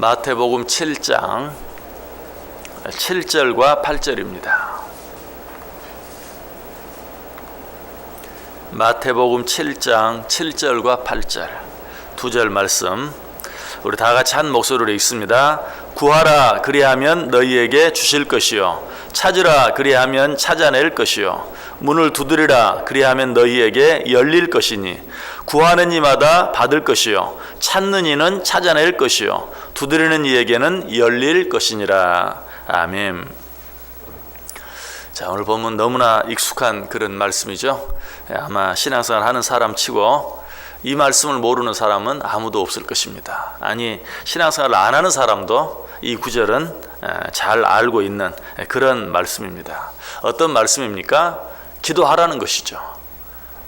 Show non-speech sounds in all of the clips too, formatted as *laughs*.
마태복음 7장 7절과 8절입니다. 마태복음 7장 7절과 8절 두 절 말씀 우리 다 같이 한 목소리로 읽습니다. 구하라 그리하면 너희에게 주실 것이요 찾으라 그리하면 찾아낼 것이요 문을 두드리라 그리하면 너희에게 열릴 것이니 구하는 이마다 받을 것이요 찾는 이는 찾아낼 것이요 두드리는 이에게는 열릴 것이니라 아멘. 자 오늘 보면 너무나 익숙한 그런 말씀이죠. 예, 아마 신앙생활 하는 사람 치고 이 말씀을 모르는 사람은 아무도 없을 것입니다. 아니 신앙생활을 안 하는 사람도 이 구절은 예, 잘 알고 있는 그런 말씀입니다. 어떤 말씀입니까? 기도하라는 것이죠.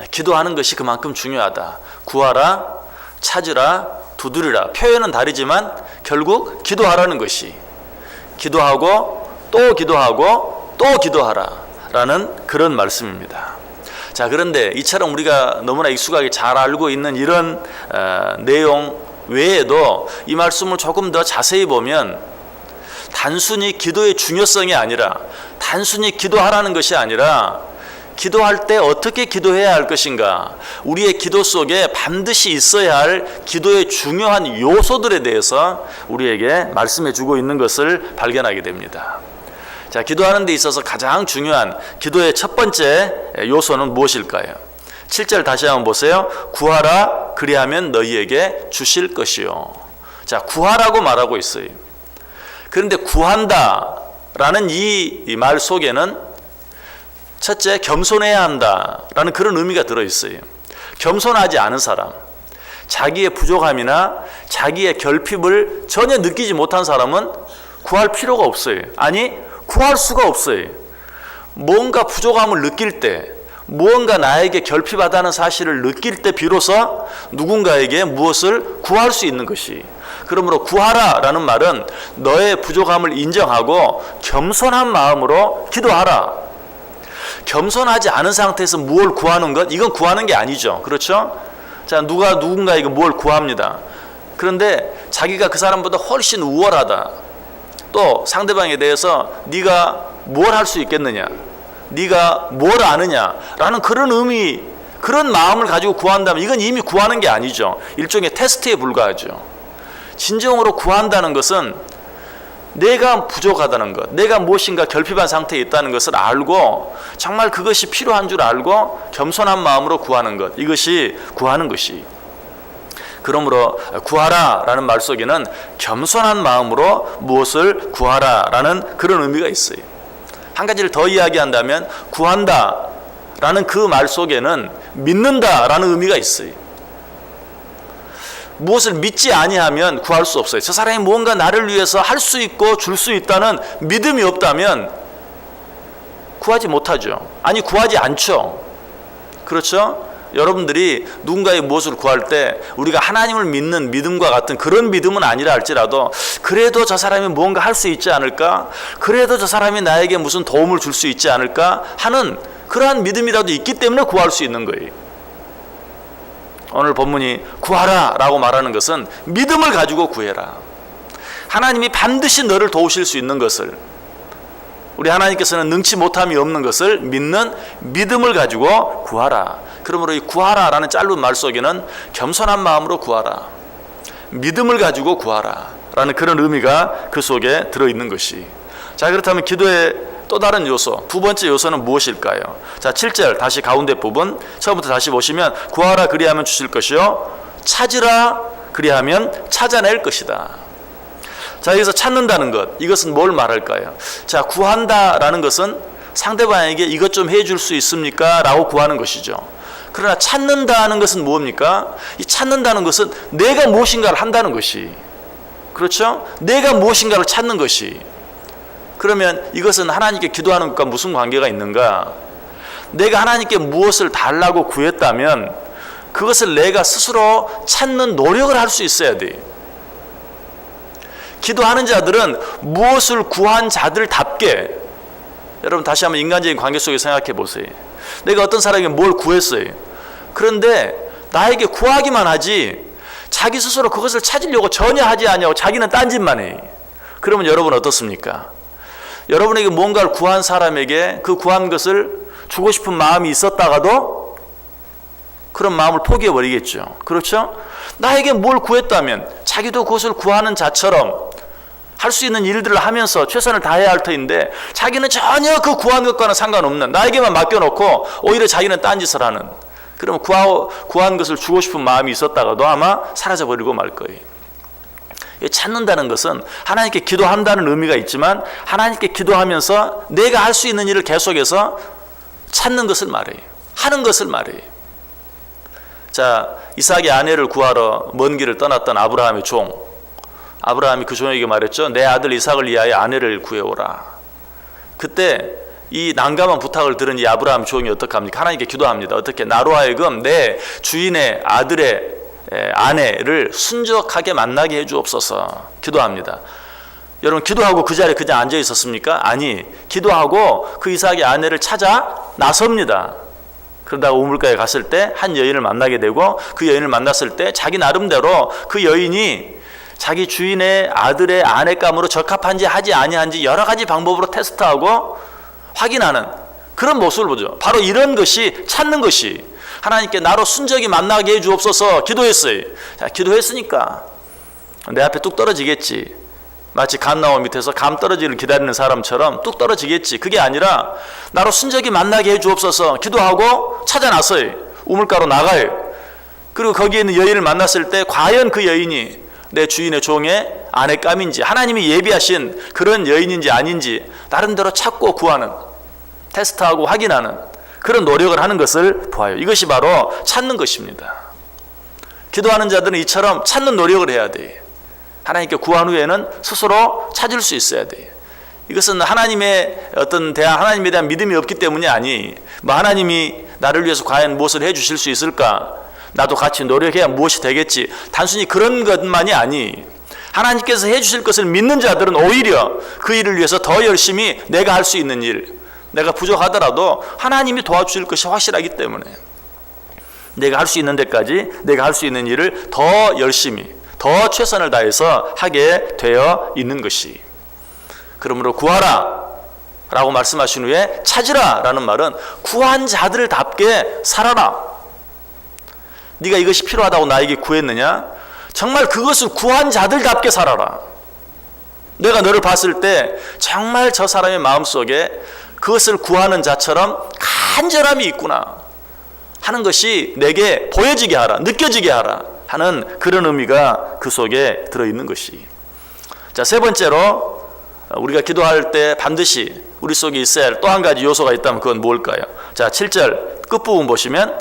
예, 기도하는 것이 그만큼 중요하다. 구하라, 찾으라, 두드리라. 표현은 다르지만 결국 기도하라는 것이 기도하고 또 기도하고 또 기도하라 라는 그런 말씀입니다. 자, 그런데 이처럼 우리가 너무나 익숙하게 잘 알고 있는 이런 어, 내용 외에도 이 말씀을 조금 더 자세히 보면 단순히 기도의 중요성이 아니라 단순히 기도하라는 것이 아니라 기도할 때 어떻게 기도해야 할 것인가 우리의 기도 속에 반드시 있어야 할 기도의 중요한 요소들에 대해서 우리에게 말씀해 주고 있는 것을 발견하게 됩니다. 자, 기도하는 데 있어서 가장 중요한 기도의 첫 번째 요소는 무엇일까요? 7절 다시 한번 보세요. 구하라 그리하면 너희에게 주실 것이요. 자, 구하라고 말하고 있어요. 그런데 구한다라는 이 말 속에는 첫째 겸손해야 한다라는 그런 의미가 들어 있어요. 겸손하지 않은 사람, 자기의 부족함이나 자기의 결핍을 전혀 느끼지 못한 사람은 구할 필요가 없어요. 아니 구할 수가 없어요. 뭔가 부족함을 느낄 때, 무언가 나에게 결핍하다는 사실을 느낄 때 비로소 누군가에게 무엇을 구할 수 있는 것이. 그러므로 구하라 라는 말은 너의 부족함을 인정하고 겸손한 마음으로 기도하라. 겸손하지 않은 상태에서 무엇을 구하는 것? 이건 구하는 게 아니죠. 그렇죠? 자, 누가 누군가에게 뭘 구합니다. 그런데 자기가 그 사람보다 훨씬 우월하다. 또 상대방에 대해서 네가 뭘 할 수 있겠느냐? 네가 뭘 아느냐라는 그런 의미, 그런 마음을 가지고 구한다면 이건 이미 구하는 게 아니죠. 일종의 테스트에 불과하죠. 진정으로 구한다는 것은 내가 부족하다는 것, 내가 무엇인가 결핍한 상태에 있다는 것을 알고 정말 그것이 필요한 줄 알고 겸손한 마음으로 구하는 것, 이것이 구하는 것이. 그러므로 구하라라는 말 속에는 겸손한 마음으로 무엇을 구하라라는 그런 의미가 있어요. 한 가지를 더 이야기한다면 구한다라는 그 말 속에는 믿는다라는 의미가 있어요. 무엇을 믿지 아니하면 구할 수 없어요. 저 사람이 무언가 나를 위해서 할 수 있고 줄 수 있다는 믿음이 없다면 구하지 못하죠. 아니 구하지 않죠. 그렇죠? 여러분들이 누군가의 무엇을 구할 때 우리가 하나님을 믿는 믿음과 같은 그런 믿음은 아니라 할지라도 그래도 저 사람이 무언가 할 수 있지 않을까? 그래도 저 사람이 나에게 무슨 도움을 줄 수 있지 않을까? 하는 그러한 믿음이라도 있기 때문에 구할 수 있는 거예요. 오늘 본문이 구하라 라고 말하는 것은 믿음을 가지고 구해라. 하나님이 반드시 너를 도우실 수 있는 것을 우리 하나님께서는 능치 못함이 없는 것을 믿는 믿음을 가지고 구하라. 그러므로 이 구하라라는 짧은 말 속에는 겸손한 마음으로 구하라. 믿음을 가지고 구하라. 라는 그런 의미가 그 속에 들어 있는 것이. 자, 그렇다면 기도의 또 다른 요소, 두 번째 요소는 무엇일까요? 자, 7절 다시 가운데 부분 처음부터 다시 보시면 구하라 그리하면 주실 것이요 찾으라 그리하면 찾아낼 것이다. 자, 여기서 찾는다는 것. 이것은 뭘 말할까요? 자, 구한다라는 것은 상대방에게 이것 좀 해줄 수 있습니까? 라고 구하는 것이죠. 그러나 찾는다는 것은 뭡니까? 이 찾는다는 것은 내가 무엇인가를 한다는 것이. 그렇죠? 내가 무엇인가를 찾는 것이. 그러면 이것은 하나님께 기도하는 것과 무슨 관계가 있는가? 내가 하나님께 무엇을 달라고 구했다면 그것을 내가 스스로 찾는 노력을 할 수 있어야 돼. 기도하는 자들은 무엇을 구한 자들답게 여러분 다시 한번 인간적인 관계 속에 생각해 보세요. 내가 어떤 사람에게 뭘 구했어요. 그런데 나에게 구하기만 하지 자기 스스로 그것을 찾으려고 전혀 하지 않냐고 자기는 딴짓만 해. 그러면 여러분 어떻습니까? 여러분에게 뭔가를 구한 사람에게 그 구한 것을 주고 싶은 마음이 있었다가도 그런 마음을 포기해 버리겠죠. 그렇죠? 나에게 뭘 구했다면 자기도 그것을 구하는 자처럼 할 수 있는 일들을 하면서 최선을 다해야 할 터인데 자기는 전혀 그 구한 것과는 상관없는 나에게만 맡겨놓고 오히려 자기는 딴짓을 하는 그러면 구한 것을 주고 싶은 마음이 있었다가도 아마 사라져버리고 말 거예요. 이 찾는다는 것은 하나님께 기도한다는 의미가 있지만 하나님께 기도하면서 내가 할 수 있는 일을 계속해서 찾는 것을 말해요. 하는 것을 말해요. 자, 이삭의 아내를 구하러 먼 길을 떠났던 아브라함의 종. 아브라함이 그 종에게 말했죠. 내 아들 이삭을 위하여 아내를 구해오라. 그때 이 난감한 부탁을 들은 이 아브라함 종이 어떻게 합니까? 하나님께 기도합니다. 어떻게? 나로 하여금 내 주인의 아들의 에, 아내를 순적하게 만나게 해 주옵소서. 기도합니다. 여러분 기도하고 그 자리에 그냥 앉아 있었습니까? 아니, 기도하고 그 이삭의 아내를 찾아 나섭니다. 그러다가 우물가에 갔을 때 한 여인을 만나게 되고 그 여인을 만났을 때 자기 나름대로 그 여인이 자기 주인의 아들의 아내감으로 적합한지 하지 아니한지 여러 가지 방법으로 테스트하고 확인하는 그런 모습을 보죠. 바로 이런 것이 찾는 것이 하나님께 나로 순적이 만나게 해 주옵소서 기도했어요. 자, 기도했으니까 내 앞에 뚝 떨어지겠지. 마치 감나무 밑에서 감 떨어지를 기다리는 사람처럼 뚝 떨어지겠지. 그게 아니라 나로 순적이 만나게 해 주옵소서 기도하고 찾아 나서요. 우물가로 나가요. 그리고 거기에 있는 여인을 만났을 때 과연 그 여인이 내 주인의 종의 아내감인지 하나님이 예비하신 그런 여인인지 아닌지 나름대로 찾고 구하는 테스트하고 확인하는 그런 노력을 하는 것을 보아요. 이것이 바로 찾는 것입니다. 기도하는 자들은 이처럼 찾는 노력을 해야 돼요. 하나님께 구한 후에는 스스로 찾을 수 있어야 돼요. 이것은 하나님의 어떤 대한 하나님에 대한 믿음이 없기 때문이 아니. 뭐 하나님이 나를 위해서 과연 무엇을 해 주실 수 있을까? 나도 같이 노력해야 무엇이 되겠지. 단순히 그런 것만이 아니. 하나님께서 해 주실 것을 믿는 자들은 오히려 그 일을 위해서 더 열심히 내가 할 수 있는 일, 내가 부족하더라도 하나님이 도와주실 것이 확실하기 때문에 내가 할 수 있는 데까지 내가 할 수 있는 일을 더 열심히 더 최선을 다해서 하게 되어 있는 것이. 그러므로 구하라 라고 말씀하신 후에 찾으라 라는 말은 구한 자들답게 살아라. 네가 이것이 필요하다고 나에게 구했느냐? 정말 그것을 구한 자들답게 살아라 내가 너를 봤을 때 정말 저 사람의 마음속에 그것을 구하는 자처럼 간절함이 있구나 하는 것이 내게 보여지게 하라, 느껴지게 하라 하는 그런 의미가 그 속에 들어있는 것이. 자, 세 번째로 우리가 기도할 때 반드시 우리 속에 있어야 할 또 한 가지 요소가 있다면 그건 뭘까요? 자, 7절 끝부분 보시면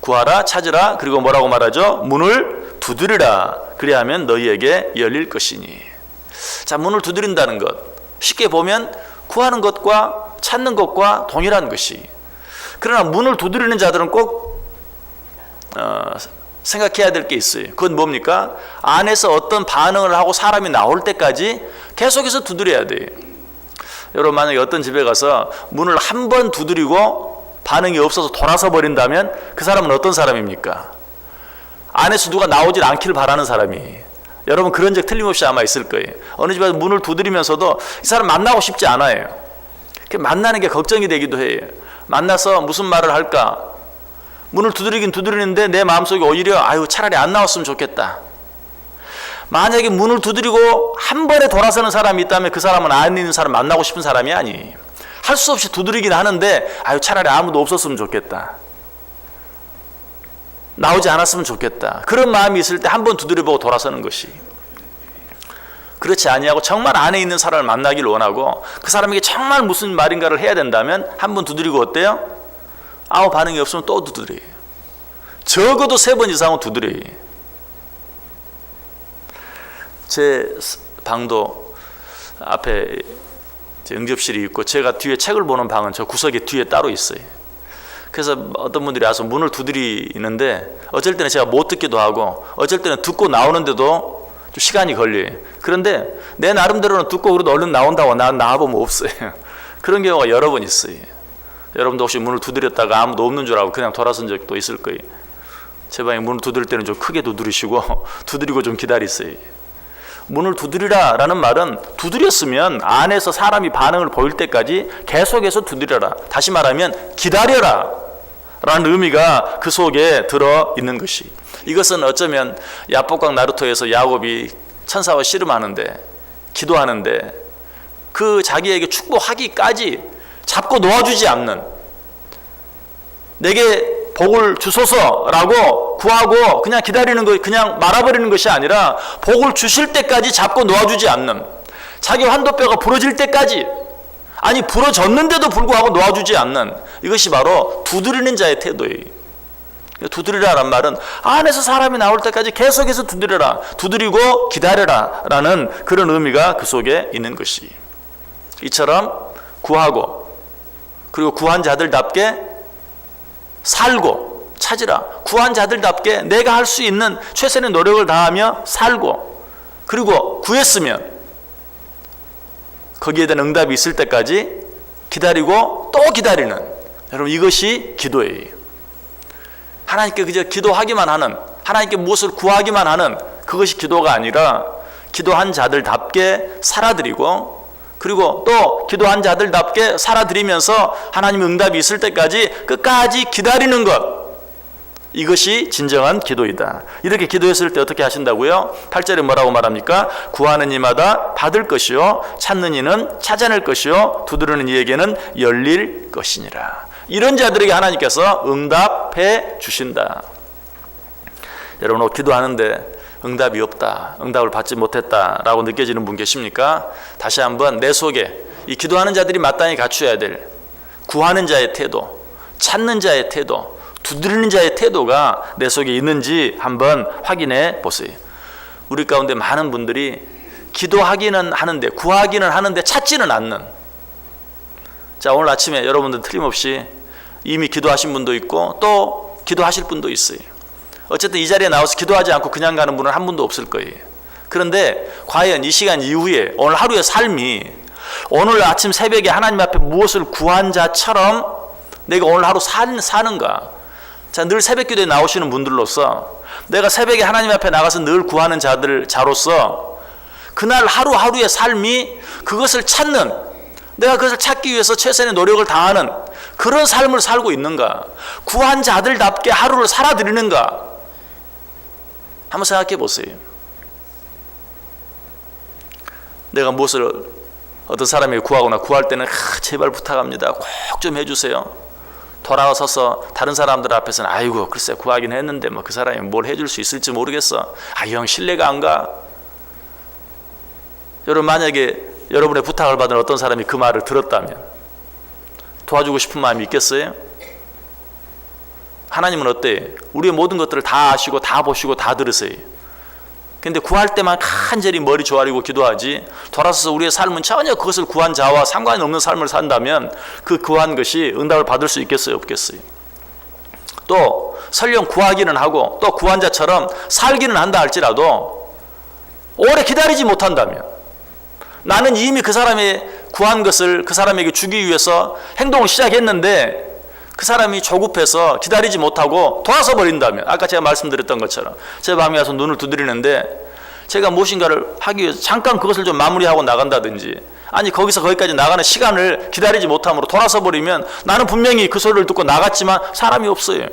구하라, 찾으라, 그리고 뭐라고 말하죠? 문을 두드리라. 그리하면 너희에게 열릴 것이니. 자, 문을 두드린다는 것. 쉽게 보면 구하는 것과 찾는 것과 동일한 것이. 그러나 문을 두드리는 자들은 꼭 어, 생각해야 될 게 있어요. 그건 뭡니까? 안에서 어떤 반응을 하고 사람이 나올 때까지 계속해서 두드려야 돼요. 여러분 만약에 어떤 집에 가서 문을 한 번 두드리고 반응이 없어서 돌아서 버린다면 그 사람은 어떤 사람입니까? 안에서 누가 나오질 않기를 바라는 사람이. 여러분 그런 적 틀림없이 아마 있을 거예요. 어느 집에 문을 두드리면서도 이 사람 만나고 싶지 않아요. 만나는 게 걱정이 되기도 해요. 만나서 무슨 말을 할까? 문을 두드리긴 두드리는데 내 마음속에 오히려 아유 차라리 안 나왔으면 좋겠다. 만약에 문을 두드리고 한 번에 돌아서는 사람이 있다면 그 사람은 안에 있는 사람 만나고 싶은 사람이 아니에요. 할 수 없이 두드리긴 하는데 아유 차라리 아무도 없었으면 좋겠다. 나오지 않았으면 좋겠다. 그런 마음이 있을 때 한 번 두드려보고 돌아서는 것이. 그렇지 아니하고 정말 안에 있는 사람을 만나길 원하고 그 사람에게 정말 무슨 말인가를 해야 된다면 한 번 두드리고 어때요? 아무 반응이 없으면 또 두드려요. 적어도 세 번 이상은 두드려요. 제 방도 앞에 응접실이 있고 제가 뒤에 책을 보는 방은 저 구석에 뒤에 따로 있어요. 그래서 어떤 분들이 와서 문을 두드리는데 어쩔 때는 제가 못 듣기도 하고 어쩔 때는 듣고 나오는데도 좀 시간이 걸려요. 그런데 내 나름대로는 듣고 그래도 얼른 나온다고 나 나와보면 없어요. *laughs* 그런 경우가 여러 번 있어요. 여러분도 혹시 문을 두드렸다가 아무도 없는 줄 알고 그냥 돌아선 적도 있을 거예요. 제 방에 문을 두드릴 때는 좀 크게 두드리시고 *laughs* 두드리고 좀 기다리세요. 문을 두드리라 라는 말은 두드렸으면 안에서 사람이 반응을 보일 때까지 계속해서 두드려라. 다시 말하면 기다려라. 라는 의미가 그 속에 들어 있는 것이. 이것은 어쩌면 야복강 나루토에서 야곱이 천사와 씨름하는데 기도하는데 그 자기에게 축복하기까지 잡고 놓아주지 않는 내게 복을 주소서라고 구하고 그냥 기다리는 거 그냥 말아버리는 것이 아니라 복을 주실 때까지 잡고 놓아주지 않는 자기 환도뼈가 부러질 때까지 아니 부러졌는데도 불구하고 놓아주지 않는 이것이 바로 두드리는 자의 태도예요. 두드리라란 말은 안에서 사람이 나올 때까지 계속해서 두드려라 두드리고 기다려라라는 그런 의미가 그 속에 있는 것이 이처럼 구하고 그리고 구한 자들답게 살고 찾으라. 구한 자들답게 내가 할 수 있는 최선의 노력을 다하며 살고 그리고 구했으면 거기에 대한 응답이 있을 때까지 기다리고 또 기다리는 여러분 이것이 기도예요. 하나님께 그저 기도하기만 하는 하나님께 무엇을 구하기만 하는 그것이 기도가 아니라 기도한 자들답게 살아드리고 그리고 또 기도한 자들답게 살아드리면서 하나님 응답이 있을 때까지 끝까지 기다리는 것 이것이 진정한 기도이다. 이렇게 기도했을 때 어떻게 하신다고요? 8절에 뭐라고 말합니까? 구하는 이마다 받을 것이요 찾는 이는 찾아낼 것이요 두드리는 이에게는 열릴 것이니라. 이런 자들에게 하나님께서 응답해 주신다. 여러분 기도하는데 응답이 없다. 응답을 받지 못했다 라고 느껴지는 분 계십니까? 다시 한번 내 속에 이 기도하는 자들이 마땅히 갖춰야 될 구하는 자의 태도, 찾는 자의 태도, 두드리는 자의 태도가 내 속에 있는지 한번 확인해 보세요. 우리 가운데 많은 분들이 기도하기는 하는데 구하기는 하는데 찾지는 않는 자 오늘 아침에 여러분들 틀림없이 이미 기도하신 분도 있고 또 기도하실 분도 있어요. 어쨌든 이 자리에 나와서 기도하지 않고 그냥 가는 분은 한 분도 없을 거예요. 그런데 과연 이 시간 이후에 오늘 하루의 삶이 오늘 아침 새벽에 하나님 앞에 무엇을 구한 자처럼 내가 오늘 하루 산, 사는가? 자, 늘 새벽 기도에 나오시는 분들로서 내가 새벽에 하나님 앞에 나가서 늘 구하는 자들, 자로서 그날 하루하루의 삶이 그것을 찾는 내가 그것을 찾기 위해서 최선의 노력을 다하는 그런 삶을 살고 있는가? 구한 자들답게 하루를 살아드리는가? 한번 생각해 보세요. 내가 무엇을 어떤 사람에게 구하거나 구할 때는 아, 제발 부탁합니다. 꼭 좀 해주세요. 돌아서서 다른 사람들 앞에서는 아이고 글쎄 구하긴 했는데 뭐 그 사람이 뭘 해줄 수 있을지 모르겠어. 아형 신뢰가 안 가. 여러분 만약에 여러분의 부탁을 받은 어떤 사람이 그 말을 들었다면 도와주고 싶은 마음이 있겠어요? 하나님은 어때? 우리의 모든 것들을 다 아시고 다 보시고 다 들으세요. 근데 구할 때만 간절히 머리 조아리고 기도하지 돌아서서 우리의 삶은 전혀 그것을 구한 자와 상관이 없는 삶을 산다면 그 구한 것이 응답을 받을 수 있겠어요? 없겠어요? 또 설령 구하기는 하고 또 구한 자처럼 살기는 한다 할지라도 오래 기다리지 못한다면 나는 이미 그 사람의 구한 것을 그 사람에게 주기 위해서 행동을 시작했는데 그 사람이 조급해서 기다리지 못하고 돌아서 버린다면 아까 제가 말씀드렸던 것처럼 제 밤에 와서 눈을 두드리는데 제가 무엇인가를 하기 위해서 잠깐 그것을 좀 마무리하고 나간다든지 아니 거기서 거기까지 나가는 시간을 기다리지 못함으로 돌아서 버리면 나는 분명히 그 소리를 듣고 나갔지만 사람이 없어요.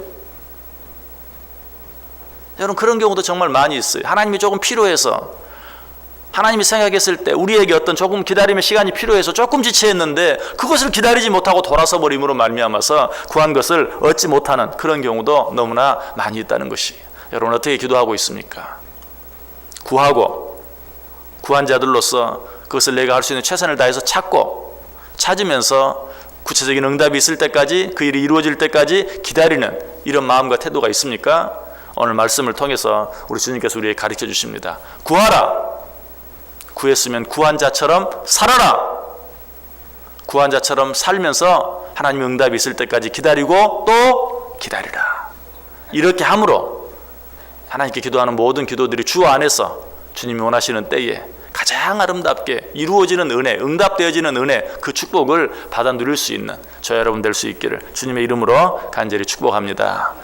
여러분 그런 경우도 정말 많이 있어요. 하나님이 조금 필요해서 하나님이 생각했을 때 우리에게 어떤 조금 기다림의 시간이 필요해서 조금 지체했는데 그것을 기다리지 못하고 돌아서 버림으로 말미암아서 구한 것을 얻지 못하는 그런 경우도 너무나 많이 있다는 것이 여러분 어떻게 기도하고 있습니까? 구하고 구한 자들로서 그것을 내가 할 수 있는 최선을 다해서 찾고 찾으면서 구체적인 응답이 있을 때까지 그 일이 이루어질 때까지 기다리는 이런 마음과 태도가 있습니까? 오늘 말씀을 통해서 우리 주님께서 우리에게 가르쳐 주십니다. 구하라. 구했으면 구한 자처럼 살아라. 구한 자처럼 살면서 하나님 응답이 있을 때까지 기다리고 또 기다리라. 이렇게 함으로 하나님께 기도하는 모든 기도들이 주 안에서 주님이 원하시는 때에 가장 아름답게 이루어지는 은혜, 응답되어지는 은혜, 그 축복을 받아 누릴 수 있는 저 여러분 될 수 있기를 주님의 이름으로 간절히 축복합니다.